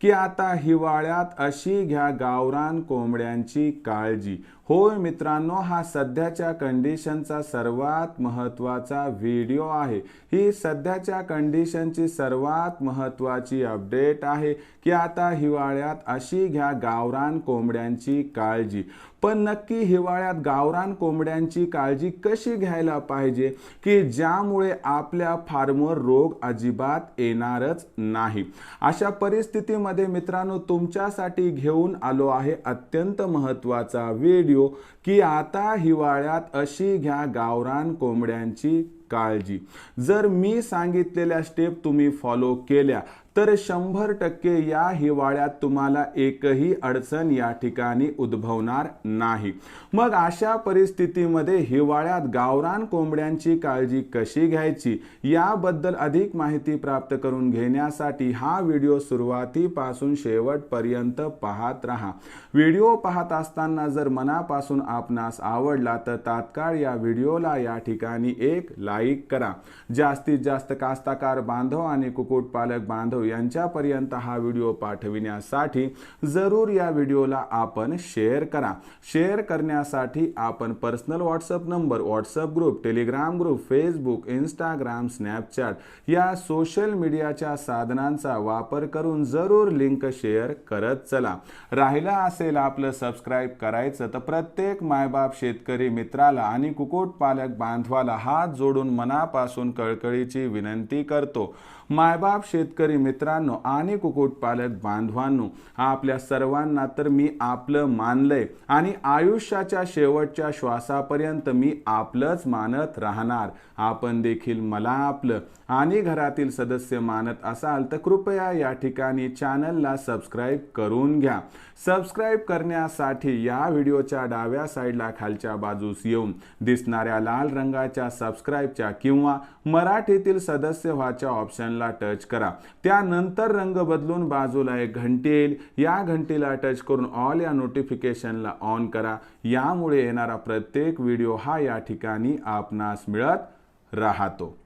की आता हिवाळ्यात अशी घ्या गावरान कोंबड्यांची काळजी. होय मित्रांनो हा सध्याच्या कंडिशनचा सर्वात महत्त्वाचा व्हिडिओ आहे. ही सध्याच्या कंडिशनची सर्वात महत्त्वाची अपडेट आहे की आता हिवाळ्यात अशी घ्या गावरान कोंबड्यांची काळजी. पण नक्की हिवाळ्यात गावरान कोंबड्यांची काळजी कशी घ्यायला पाहिजे? की ज्यामुळे आपल्या फार्मर रोग अजिबात येणारच नाही. अशा परिस्थितीमध्ये मित्रांनो तुमच्यासाठी घेऊन आलो आहे अत्यंत महत्त्वाचा व्हिडिओ की आता हिवाळ्यात अशी घ्या गावरान कोंबड्यांची काळजी. जर मी सांगितलेल्या स्टेप तुम्ही फॉलो केल्या तर शंभर टक्के या हिवाळ्यात तुम्हाला एकही अडचण या ठिकाणी उद्भवणार नाही. मग अशा परिस्थितीमध्ये हिवाळ्यात गावरान कोंबड्यांची काळजी कशी घ्यायची याबद्दल अधिक माहिती प्राप्त करून घेण्यासाठी हा व्हिडिओ सुरुवातीपासून शेवटपर्यंत पाहत राहा. व्हिडिओ पाहत असताना जर मनापासून आपणास आवडला तर तात्काळ या व्हिडिओला या ठिकाणी एक लाईक करा. जास्तीत जास्त कास्ताकार बांधव आणि कुक्कुटपालक बांधव यांच्यापर्यंत हा व्हिडिओ पाठविण्यासाठी जरूर या व्हिडिओला आपण शेअर करा. शेअर करण्यासाठी आपण personal WhatsApp number WhatsApp group Telegram group Facebook Instagram Snapchat या सोशल मीडियाच्या साधनांचा वापर करून जरूर लिंक शेअर करत चला. राहिला असेल आपलं सबस्क्राईब करायचं तर प्रत्येक मायबाप शेतकरी मित्राला आणि कुक्कुटपालक बांधवाला हात जोडून मनापासून कळकळीची विनंती करतो. मायबाप शेतकरी मित्रांनो आणि कुक्कुटपालक बांधवांनो आपल्या सर्वांना तर मी आपलं मानलंय आणि आयुष्याच्या शेवटच्या श्वासापर्यंत मी आपलंच मानत राहणार. आपण देखील मला आपलं आणि घरातील सदस्य मानत असाल तर कृपया या ठिकाणी चॅनलला सबस्क्राईब करून घ्या. सबस्क्राईब करण्यासाठी या व्हिडिओच्या डाव्या साईडला खालच्या बाजूस येऊन दिसणाऱ्या लाल रंगाच्या सबस्क्राईब सबस्क्राईबच्या किंवा मराठीतील सदस्य व्हाच्या ऑप्शनला टच करा. त्यानंतर रंग बदलून बाजूला एक घंटी येईल. या घंटीला टच करून ऑल या नोटिफिकेशनला ऑन करा. यामुळे येणारा प्रत्येक व्हिडिओ हा या ठिकाणी आपणास मिळत राहतो.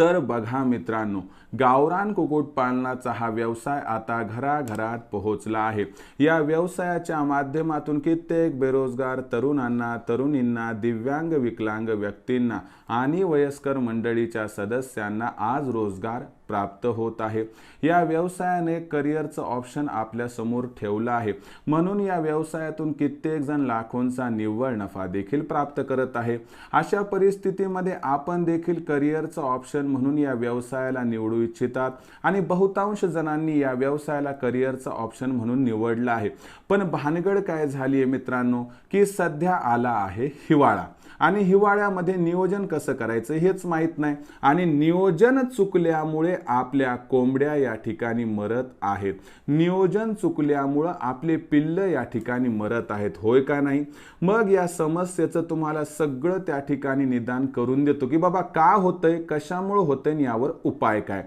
तर बघा मित्रांनो गावरान कुक्कुटपालनाचा हा व्यवसाय आता घराघरात पोहोचला आहे. या व्यवसायाच्या माध्यमातून कित्येक बेरोजगार तरुणांना तरुणींना दिव्यांग विकलांग व्यक्तींना आणि वयस्कर मंडळीच्या सदस्यांना आज रोजगार प्राप्त होत आहे. या व्यवसायाने करिअरचं ऑप्शन आपल्यासमोर ठेवलं आहे. म्हणून या व्यवसायातून कित्येक जण लाखोंचा निव्वळ नफा देखील प्राप्त करत आहे. अशा परिस्थितीमध्ये आपण देखील करिअरचं ऑप्शन म्हणून या व्यवसायाला निवडू इच्छितात आणि बहुतांश जणांनी या व्यवसायाला करिअरचं ऑप्शन म्हणून निवडलं आहे. पण भानगड काय झाली आहे मित्रांनो? की सध्या आला आहे हिवाळा. आणि हिवाळ्यामध्ये नियोजन कसं करायचं हेच माहीत नाही. आणि नियोजन चुकल्यामुळे आपल्या कोंबड्या या ठिकाणी मरत आहेत. नियोजन चुकल्यामुळं आपले पिल्ल या ठिकाणी मरत आहेत होय का नाही? मग या समस्येचं तुम्हाला सगळं त्या ठिकाणी निदान करून देतो की बाबा का होतंय कशामुळं होतंय यावर उपाय काय?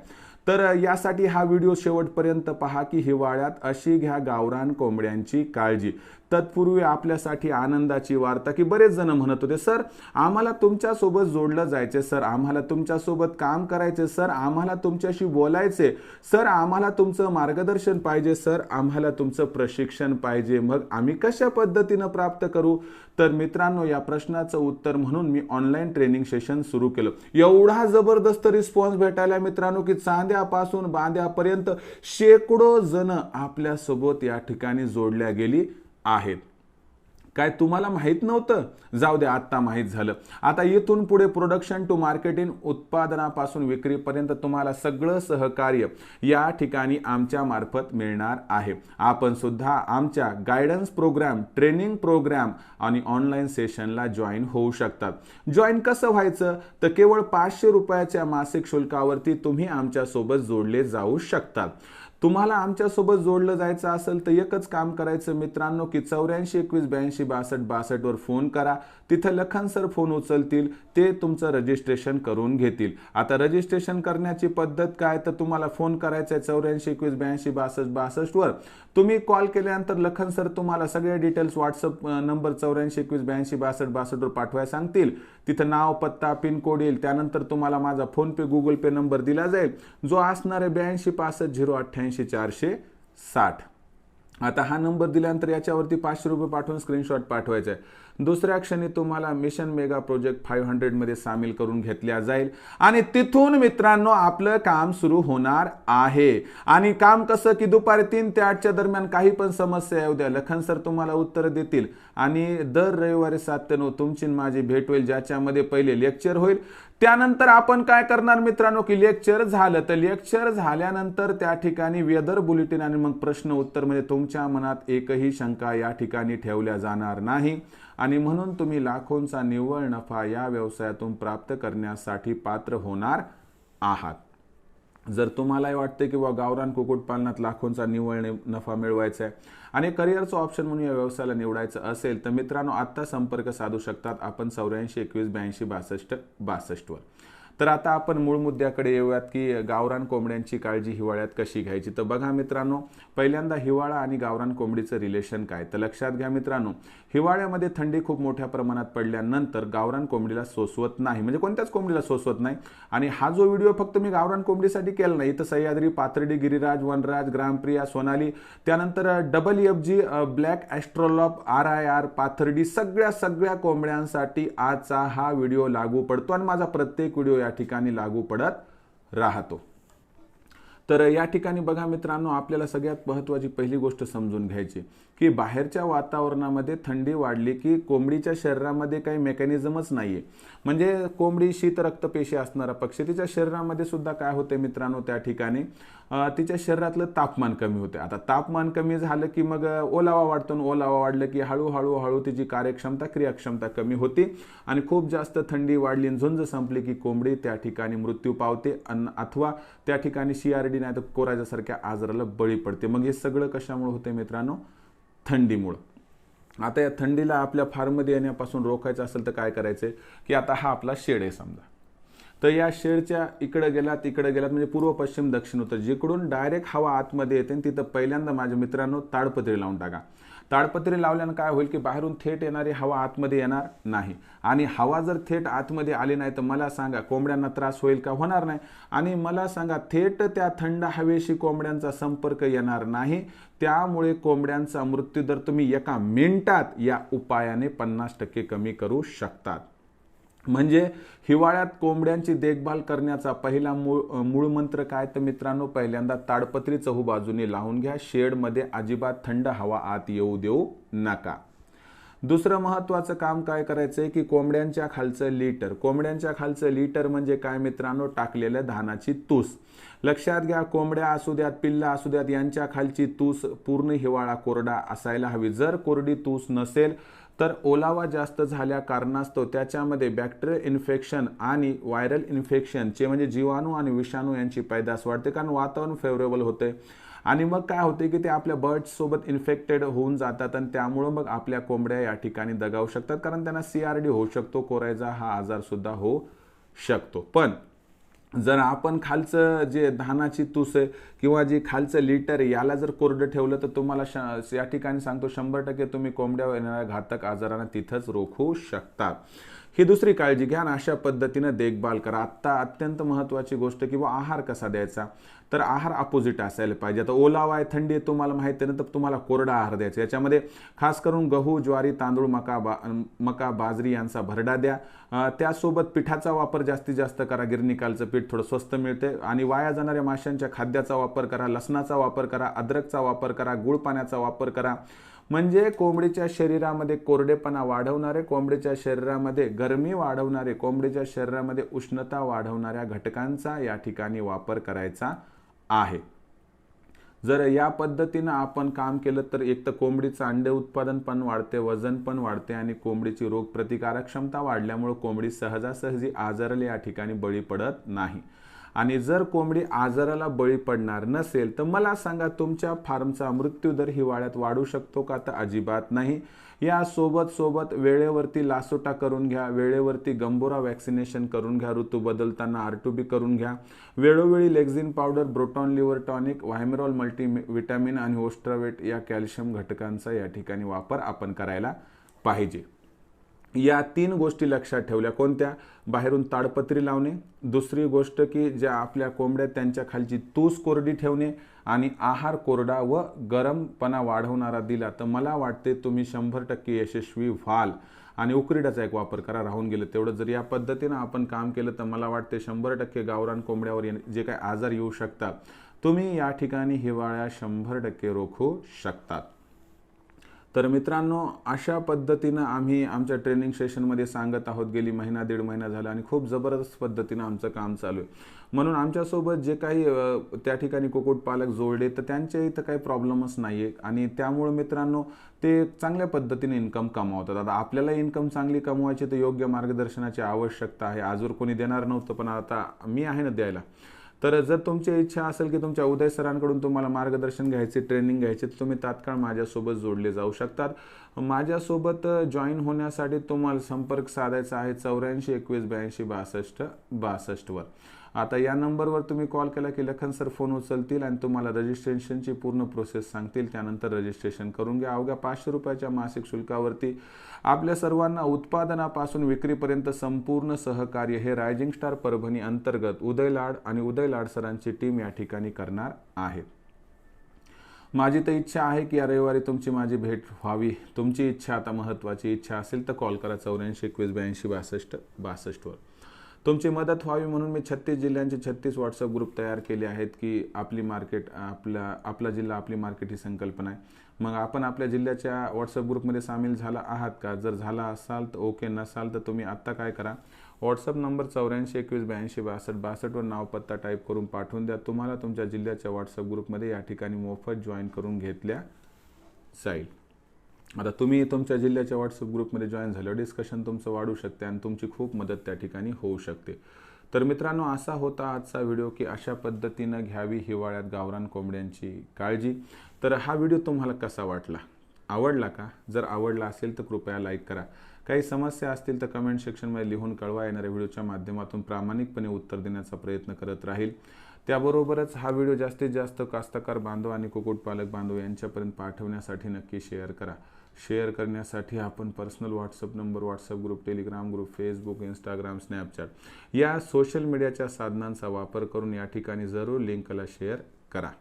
तर यासाठी हा व्हिडिओ शेवटपर्यंत पहा की हिवाळ्यात अशी घ्या गावरान कोंबड्यांची काळजी. तत्पूर्वी आपल्यासाठी आनंदाची वार्ता की बरेच जण म्हणत होते सर आम्हाला तुमच्यासोबत जोडलं जायचे सर. आम्हाला तुमच्यासोबत काम करायचे सर. आम्हाला तुमच्याशी बोलायचे सर आम्हाला तुमचं मार्गदर्शन पाहिजे सर. आम्हाला तुमचं प्रशिक्षण पाहिजे. मग आम्ही कशा पद्धतीनं प्राप्त करू? तर मित्रांनो या प्रश्नाचं उत्तर म्हणून मी ऑनलाईन ट्रेनिंग सेशन सुरू केलं. एवढा जबरदस्त रिस्पॉन्स भेटायला मित्रांनो की चांद्यापासून बांध्यापर्यंत शेकडो जण आपल्यासोबत या ठिकाणी जोडल्या गेली आहेत. काय तुम्हाला माहीत नव्हतं? जाऊ दे आत्ता माहीत झालं. आता इथून पुढे प्रोडक्शन टू मार्केटिंग उत्पादनापासून विक्रीपर्यंत तुम्हाला सगळं सहकार्य या ठिकाणी आमच्या मार्फत मिळणार आहे. आपण सुद्धा आमच्या गायडन्स प्रोग्राम ट्रेनिंग प्रोग्राम आणि ऑनलाईन सेशनला जॉईन होऊ शकतात. जॉईन कसं व्हायचं? तर केवळ पाचशे रुपयाच्या मासिक शुल्कावरती तुम्ही आमच्यासोबत जोडले जाऊ शकतात. तुम्हाला आमच्यासोबत जोडलं जायचं असेल तर एकच काम करायचं मित्रांनो की चौऱ्याऐंशी एकवीस ब्याऐंशी बासष्ट बासष्टवर फोन करा. तिथं लखन सर फोन उचलतील ते तुमचं रजिस्ट्रेशन करून घेतील. आता रजिस्ट्रेशन करण्याची पद्धत काय? तर तुम्हाला फोन करायचा आहे चौऱ्याऐंशी एकवीस ब्याऐंशी बासष्ट बासष्टवर तुम्ही कॉल केल्यानंतर लखन सर तुम्हाला सगळे डिटेल्स व्हॉट्सअप नंबर चौऱ्याऐंशी एकवीस ब्याऐंशी बासष्ट बासष्टवर पाठवायला सांगतील. तिथं नाव पत्ता पिनकोड येईल. त्यानंतर तुम्हाला माझा फोनपे गुगल पे नंबर दिला जाईल. जो असणार आहे ब्याऐंशी पासष्ट झिरो अठ्ठ्याऐंशी चारशे साठ. आता हा नंबर दिल्यानंतर याच्यावरती पाचशे रुपये पाठवून स्क्रीनशॉट पाठवायचा. आहे दुसऱ्या क्षणी तुम्हाला मिशन मेगा प्रोजेक्ट फाईव्ह हंड्रेडमध्ये सामील करून घेतल्या जाईल. आणि तिथून मित्रांनो आपलं काम सुरू होणार आहे. आणि काम कसं की दुपारी तीन ते आठच्या दरम्यान काही पण समस्या येऊ द्या. लखन सर तुम्हाला उत्तर देतील. आणि दर रविवारी सात ते नऊ तुमची माझी भेट होईल ज्याच्यामध्ये पहिले लेक्चर होईल. त्यानंतर आपण काय करणार मित्रांनो की लेक्चर झालं. तर लेक्चर झाल्यानंतर त्या ठिकाणी वेदर बुलेटिन आणि मग प्रश्न उत्तर म्हणजे तुमच्या मनात एकही शंका या ठिकाणी ठेवल्या जाणार नाही. आणि आणि म्हणून तुम्ही लाखोंचा निव्वळ नफा या व्यवसायातून प्राप्त करण्यासाठी पात्र होणार आहात. जर तुम्हालाही वाटते की बा गावरान कुक्कुटपालनात लाखोंचा निव्वळ नफा मिळवायचा आहे आणि करिअरचं ऑप्शन म्हणून या व्यवसायाला निवडायचं असेल तर मित्रांनो आत्ता संपर्क साधू शकतात आपण चौऱ्याऐंशी एकवीस ब्याऐंशी बासष्ट बासष्टवर. तर आता आपण मूळ मुद्द्याकडे येऊयात की गावरान कोंबड्यांची काळजी हिवाळ्यात कशी घ्यायची? तर बघा मित्रांनो पहिल्यांदा हिवाळा आणि गावरान कोंबडीचं रिलेशन काय? तर लक्षात घ्या मित्रांनो हिवाळ्यामध्ये थंडी खूप मोठ्या प्रमाणात पडल्यानंतर गावरान कोंबडीला सोसवत नाही. म्हणजे कोणत्याच कोंबडीला सोसवत नाही. आणि हा जो व्हिडिओ फक्त मी गावरान कोंबडीसाठी केला नाही तर सह्याद्री पाथर्डी गिरिराज वनराज ग्रामप्रिया सोनाली त्यानंतर double F G black Australorp R I R Pathardi सगळ्या सगळ्या कोंबड्यांसाठी आजचा हा व्हिडिओ लागू पडतो. आणि माझा प्रत्येक व्हिडिओ या ठिकाणी लागू पडत राहतो. तर या ठिकाणी बघा मित्रांनो आपल्याला सगळ्यात महत्त्वाची पहिली गोष्ट समजून घ्यायची. की बाहेरच्या वातावरणामध्ये थंडी वाढली की कोंबडीच्या शरीरामध्ये काही मेकॅनिझमच नाही आहे म्हणजे कोंबडी शीत रक्तपेशी असणारा पक्षी तिच्या शरीरामध्ये सुद्धा काय होते मित्रांनो त्या ठिकाणी? तिच्या शरीरातलं तापमान कमी होते आता तापमान कमी झालं की मग ओलावा वाढतो ओलावा वाढलं की हळूहळू हळू तिची कार्यक्षमता क्रियाक्षमता कमी होती आणि खूप जास्त थंडी वाढली झुंज संपली की कोंबडी त्या ठिकाणी मृत्यू पावते अन अथवा त्या ठिकाणी सी आर डी नाही तर कोराजासारख्या आजाराला बळी पडते. मग हे सगळं कशामुळे होते मित्रांनो? थंडीमुळं. आता या थंडीला आपल्या फार्ममध्ये येण्यापासून रोखायचं असेल तर काय करायचं की आता हा आपला शेड आहे समजा. तर या शेडच्या इकडं गेलात तिकडं गेलात म्हणजे पूर्व पश्चिम दक्षिण उत्तर. जिकडून डायरेक्ट हवा आतमध्ये येते तिथं पहिल्यांदा माझ्या मित्रांनो ताडपत्री लावून टाका. ताडपत्री लावल्यानं काय होईल की बाहेरून थेट येणारी हवा आतमध्ये येणार नाही. आणि हवा जर थेट आतमध्ये आली नाही तर मला सांगा कोंबड्यांना त्रास होईल का? होणार नाही. आणि मला सांगा थेट त्या थंड हवेशी कोंबड्यांचा संपर्क येणार नाही. त्यामुळे कोंबड्यांचा मृत्यूदर तुम्ही एका मिनिटात या उपायाने पन्नास टक्के कमी करू शकतात. म्हणजे हिवाळ्यात कोंबड्यांची देखभाल करण्याचा पहिला मूळ मूळ मंत्र काय? तर मित्रांनो पहिल्यांदा ताडपत्री चहू बाजूने लावून घ्या. शेडमध्ये अजिबात थंड हवा आत येऊ देऊ नका. दुसरं महत्त्वाचं काम काय करायचं आहे की कोंबड्यांच्या खालचं लिटर. कोंबड्यांच्या खालचं लिटर म्हणजे काय मित्रांनो? टाकलेल्या धानाची तूस. लक्षात घ्या कोंबड्या असू द्यात पिल्ला असू द्यात यांच्या खालची तूस पूर्ण हिवाळा कोरडा असायला हवी. जर कोरडी तूस नसेल तर ओलावा जास्त झाल्या कारणास्तव त्याच्यामध्ये बॅक्टेरियल इन्फेक्शन आणि व्हायरल इन्फेक्शनचे म्हणजे जीवाणू आणि विषाणू यांची पैदास वाढते कारण वातावरण फेवरेबल होते. आणि मग काय होते की ते आपल्या बर्ड्ससोबत इन्फेक्टेड होऊन जातात आणि त्यामुळं मग आपल्या कोंबड्या या ठिकाणी दगावू शकतात. कारण त्यांना सी आर डी होऊ शकतो कोरायचा हा आजारसुद्धा होऊ शकतो. पण जर आपण खालचं जे धानाची तूस आहे किंवा जे खालचं लिटर आहे याला जर कोरडं ठेवलं तर तुम्हाला श या ठिकाणी सांगतो शंभर टक्के तुम्ही कोंबड्या येणाऱ्या घातक आजारांना तिथंच रोखू शकता ही दुसरी काळजी घ्या आणि अशा पद्धतीनं देखभाल करा. आत्ता अत्यंत महत्त्वाची गोष्ट किंवा आहार कसा द्यायचा? तर आहार अपोजिट असायला पाहिजे. आता ओलावा आहे थंडी आहे तुम्हाला माहिती आहे ना तर तुम्हाला कोरडा आहार द्यायचा. याच्यामध्ये खास करून गहू ज्वारी तांदूळ मका बा मका बाजरी यांचा भरडा द्या. त्यासोबत पिठाचा वापर जास्तीत जास्त करा. गिरणीकालचं पीठ थोडं स्वस्त मिळते. आणि वाया जाणाऱ्या माशांच्या खाद्याचा वापर करा लसणाचा वापर करा अद्रकचा वापर करा गुळ पाण्याचा वापर करा. म्हणजे कोंबडीच्या शरीरामध्ये कोरडेपणा वाढवणारे कोंबडीच्या शरीरामध्ये गरमी वाढवणारे कोंबडीच्या शरीरामध्ये उष्णता वाढवणाऱ्या घटकांचा या ठिकाणी वापर करायचा आहे. जर या पद्धतीनं आपण काम केलं तर एक तर कोंबडीचं अंडे उत्पादन पण वाढते वजन पण वाढते आणि कोंबडीची रोगप्रतिकारक क्षमता वाढल्यामुळे कोंबडी सहजासहजी आजारले या ठिकाणी बळी पडत नाही. आणि जर कोंबडी आजाराला बळी पडणार नसेल तर मला सांगा तुमच्या फार्मचा मृत्यूदर हिवाळ्यात वाढू शकतो का? तर अजिबात नाही. या सोबत सोबत वेळेवरती लासोटा करून घ्या वेळेवरती गंबोरा वॅक्सिनेशन करून घ्या ऋतू बदलताना आर टू बी करून घ्या. वेळोवेळी Lexin powder Broton liver tonic Vimeral multi vitamin आणि ओस्ट्रावेट या कॅल्शियम घटकांचा या ठिकाणी वापर आपण करायला पाहिजे. या तीन गोष्टी लक्षात ठेवल्या. कोणत्या? बाहेरून ताडपत्री लावणे. दुसरी गोष्ट की ज्या आपल्या कोंबड्या त्यांच्या खालची तूस कोरडी ठेवणे आणि आहार कोरडा व गरमपणा वाढवणारा दिला. तर मला वाटते तुम्ही शंभर टक्के यशस्वी व्हाल. आणि उकरीडाचा एक वापर करा. राहून गेलं तेवढं. जर या पद्धतीनं आपण काम केलं तर मला वाटते शंभर टक्के गावरान कोंबड्यावर जे काही आजार येऊ शकतात. तुम्ही या ठिकाणी हिवाळ्या शंभर टक्के रोखू शकतात. तर मित्रांनो अशा पद्धतीनं आम्ही आमच्या ट्रेनिंग सेशनमध्ये सांगत आहोत गेली महिना दीड महिना झाला आणि खूप जबरदस्त पद्धतीनं आमचं काम चालू आहे. म्हणून आमच्यासोबत जे काही त्या ठिकाणी कुक्कुटपालक जोडले तर त्यांच्या इथं काही प्रॉब्लेमच नाही आहे आणि त्यामुळं मित्रांनो ते चांगल्या पद्धतीने इन्कम कमावतात. आता आपल्याला इन्कम चांगली कमवायची तर योग्य मार्गदर्शनाची आवश्यकता आहे. आजवर कोणी देणार नव्हतं पण आता मी आहे ना द्यायला. तर जर तुमची इच्छा असेल की तुमच्या उदय सरांकडून तुम्हाला मार्गदर्शन घ्यायचे ट्रेनिंग घ्यायचे तर तुम्ही तात्काळ माझ्यासोबत जोडले जाऊ शकतात. माझ्यासोबत जॉईन होण्यासाठी तुम्हाला संपर्क साधायचा आहे चौऱ्याऐंशी एकवीस ब्याऐंशी बासष्ट बासष्टवर. आता या नंबरवर तुम्ही कॉल केला की लखन सर फोन उचलतील आणि तुम्हाला रजिस्ट्रेशनची पूर्ण प्रोसेस सांगतील. त्यानंतर रजिस्ट्रेशन करून घ्या. अवघ्या पाचशे रुपयाच्या मासिक शुल्कावरती आपल्या सर्वांना उत्पादनापासून विक्रीपर्यंत संपूर्ण सहकार्य हे रायझिंग स्टार परभणी अंतर्गत उदय लाड आणि उदय लाड सरांची टीम या ठिकाणी करणार आहे. माझी तर इच्छा आहे की या रविवारी तुमची माझी भेट व्हावी. तुमची इच्छा आता महत्त्वाची इच्छा असेल तर कॉल करा. चौऱ्याऐंशी एकवीस ब्याऐंशी बासष्ट बासष्टवर. तुमची मदत व्हावी म्हणून मी छत्तीस जिल्ह्यांचे छत्तीस व्हॉट्सअप ग्रुप तयार केले आहेत की आपली मार्केट आपला आपला जिल्हा आपली मार्केट ही संकल्पना आहे. मग आपण आपल्या जिल्ह्याच्या व्हॉट्सअप ग्रुपमध्ये सामील झाला आहात का? जर झाला असाल तर ओके नसाल तर तुम्ही आत्ता काय करा? व्हॉट्सअप नंबर चौऱ्याऐंशी एकवीस ब्याऐंशी बासष्ट बासष्टवर नाव पत्ता टाईप करून पाठवून द्या. तुम्हाला तुमच्या जिल्ह्याच्या व्हॉट्सअप ग्रुपमध्ये या ठिकाणी मोफत जॉईन करून घेतल्या जाईल. आता तुम्ही तुमच्या जिल्ह्याच्या व्हॉट्सअप ग्रुपमध्ये जॉईन झालं डिस्कशन तुमचं वाढू शकते आणि तुमची खूप मदत त्या ठिकाणी होऊ शकते. तर मित्रांनो असा होता आजचा व्हिडिओ की अशा पद्धतीनं घ्यावी हिवाळ्यात गावरान कोंबड्यांची काळजी. तर हा व्हिडिओ तुम्हाला कसा वाटला? आवडला का? जर आवडला असेल तर कृपया लाईक करा. काही समस्या असतील तर कमेंट सेक्शनमध्ये लिहून कळवा. येणाऱ्या व्हिडिओच्या माध्यमातून प्रामाणिकपणे उत्तर देण्याचा प्रयत्न करत राहील. त्याबरोबरच हा व्हिडिओ जास्तीत जास्त कास्तकार बांधव आणि कुक्कुटपालक बांधव यांच्यापर्यंत पाठवण्यासाठी नक्की शेअर करा. शेअर करण्यासाठी आपण personal WhatsApp number WhatsApp group Telegram group Facebook Instagram Snapchat या सोशल मीडियाच्या साधनांचा वापर करून या ठिकाणी जरूर लिंकला शेअर करा.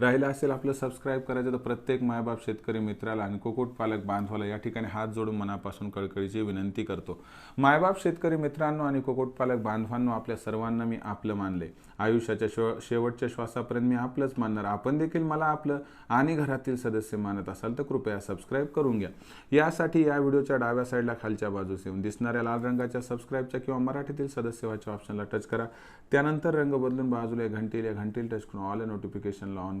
राहिलं असेल आपलं सबस्क्राईब करायचं तर प्रत्येक मायबाप शेतकरी मित्राला आणि कुक्कुटपालक बांधवाला या ठिकाणी हात जोडून मनापासून कळकळीची विनंती करतो. मायबाप शेतकरी मित्रांनो आणि कुक्कुटपालक बांधवांनो आपल्या सर्वांना मी आपलं मानले. आयुष्याच्या शेव शेवटच्या श्वासापर्यंत मी आपलंच मानणार. आपण देखील मला आपलं आणि घरातील सदस्य मानत असाल तर कृपया सबस्क्राईब करून घ्या. यासाठी या व्हिडिओच्या डाव्या साईडला खालच्या बाजूस येऊन दिसणाऱ्या लाल रंगाच्या सबस्क्राईबच्या किंवा मराठीतील सदस्य व्हायच्या ऑप्शनला टच करा. त्यानंतर रंग बदलून बाजूला घंटील या घंटील टच करून ऑल नोटिफिकेशनला ऑन